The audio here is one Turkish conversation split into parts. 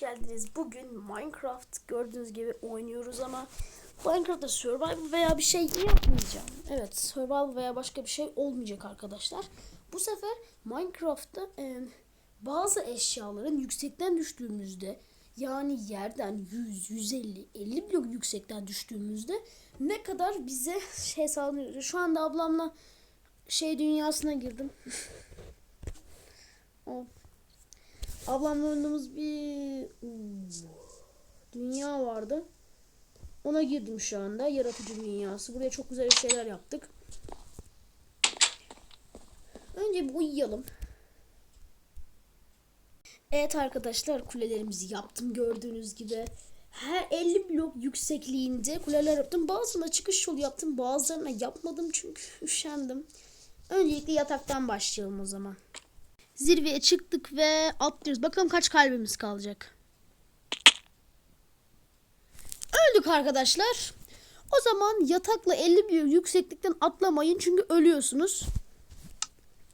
geldiniz. Bugün Minecraft gördüğünüz gibi oynuyoruz ama Minecraft'ta survival veya bir şey yapmayacağım. Evet, survival veya başka bir şey olmayacak arkadaşlar. Bu sefer Minecraft'ta e, bazı eşyaların yüksekten düştüğümüzde yani yerden 100, 150, 50 blok yüksekten düştüğümüzde ne kadar bize şey sağlanıyor. Şu anda ablamla şey dünyasına girdim. o Ablamla oynadığımız bir Oo, dünya vardı. Ona girdim şu anda. Yaratıcı dünyası. Buraya çok güzel şeyler yaptık. Önce bir uyuyalım. Evet arkadaşlar kulelerimizi yaptım gördüğünüz gibi. Her 50 blok yüksekliğinde kuleler yaptım. Bazılarına çıkış yolu yaptım. Bazılarına yapmadım çünkü üşendim. Öncelikle yataktan başlayalım o zaman. Zirveye çıktık ve atlıyoruz. Bakalım kaç kalbimiz kalacak. Öldük arkadaşlar. O zaman yatakla 50 bir yükseklikten atlamayın çünkü ölüyorsunuz.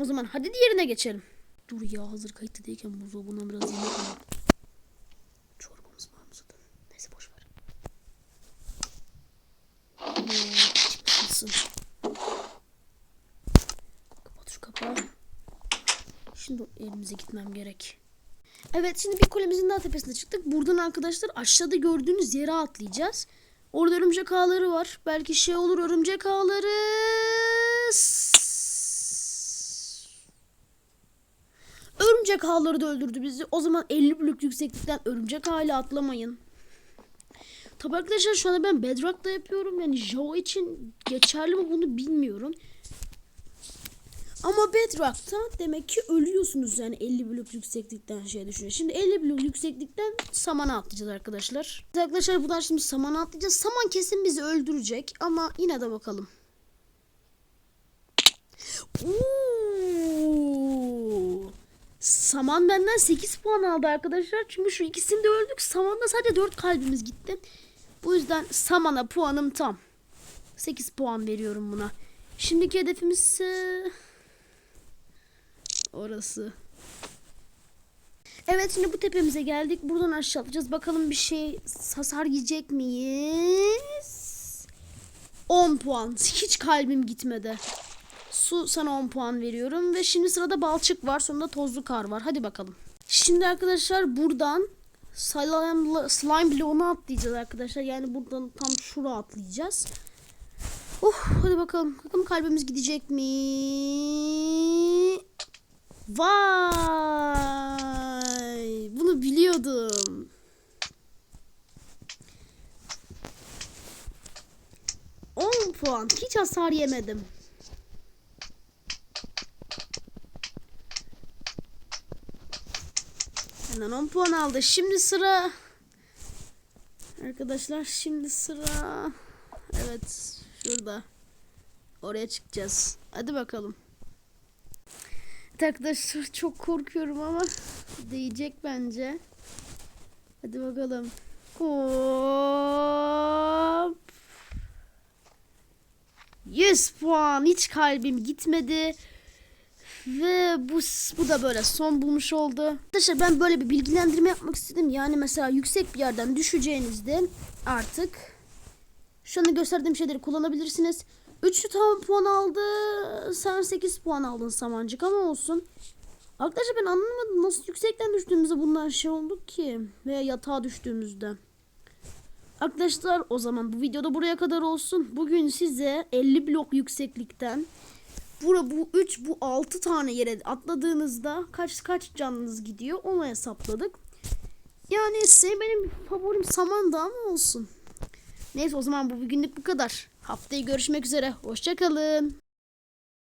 O zaman hadi diğerine geçelim. Dur ya hazır kayıtlı değilken buzdolabından biraz yemek alalım. Çorbamız var mı zaten? Neyse boş ver. Evet, çıkmasın. Kapat şu kapağı. Şimdi elimize gitmem gerek. Evet şimdi bir kulemizin daha tepesine çıktık. Buradan arkadaşlar aşağıda gördüğünüz yere atlayacağız. Orada örümcek ağları var. Belki şey olur örümcek ağları. Örümcek ağları da öldürdü bizi. O zaman 50 blok yükseklikten örümcek ağıyla atlamayın. Tabi arkadaşlar şu anda ben Bedrock'ta yapıyorum. Yani Jao için geçerli mi bunu bilmiyorum. Ama Bedrock'ta demek ki ölüyorsunuz yani 50 blok yükseklikten şey düşünün. Şimdi 50 blok yükseklikten samana atlayacağız arkadaşlar. Arkadaşlar buradan şimdi samana atlayacağız. Saman kesin bizi öldürecek ama yine de bakalım. Oo! Saman benden 8 puan aldı arkadaşlar. Çünkü şu ikisinde öldük. Samanda sadece 4 kalbimiz gitti. Bu yüzden Saman'a puanım tam. 8 puan veriyorum buna. Şimdiki hedefimiz ise orası. Evet şimdi bu tepemize geldik. Buradan aşağı atlayacağız. Bakalım bir şey hasar yiyecek miyiz? 10 puan. Hiç kalbim gitmedi. Su sana 10 puan veriyorum. Ve şimdi sırada balçık var. Sonunda tozlu kar var. Hadi bakalım. Şimdi arkadaşlar buradan slime, slime bloğuna atlayacağız arkadaşlar. Yani buradan tam şuraya atlayacağız. Oh hadi bakalım. Bakalım kalbimiz gidecek mi? Vay! Bunu biliyordum. On puan. Hiç hasar yemedim. Hemen 10 puan aldı. Şimdi sıra Arkadaşlar şimdi sıra Evet şurada Oraya çıkacağız. Hadi bakalım. Arkadaşlar çok korkuyorum ama değecek bence. Hadi bakalım. Hop. 100 puan. Hiç kalbim gitmedi. Ve bu bu da böyle son bulmuş oldu. Arkadaşlar ben böyle bir bilgilendirme yapmak istedim. Yani mesela yüksek bir yerden düşeceğinizde artık şu anda gösterdiğim şeyleri kullanabilirsiniz. 3 tam puan aldı. Sen 8 puan aldın Samancık ama olsun. Arkadaşlar ben anlamadım nasıl yüksekten düştüğümüzde bundan şey olduk ki. Veya yatağa düştüğümüzde. Arkadaşlar o zaman bu videoda buraya kadar olsun. Bugün size 50 blok yükseklikten Bura bu 3 bu 6 tane yere atladığınızda kaç kaç canınız gidiyor onu hesapladık. Yani ise benim favorim samandı ama olsun. Neyse o zaman bu bugünlük bu kadar. Haftaya görüşmek üzere. Hoşçakalın.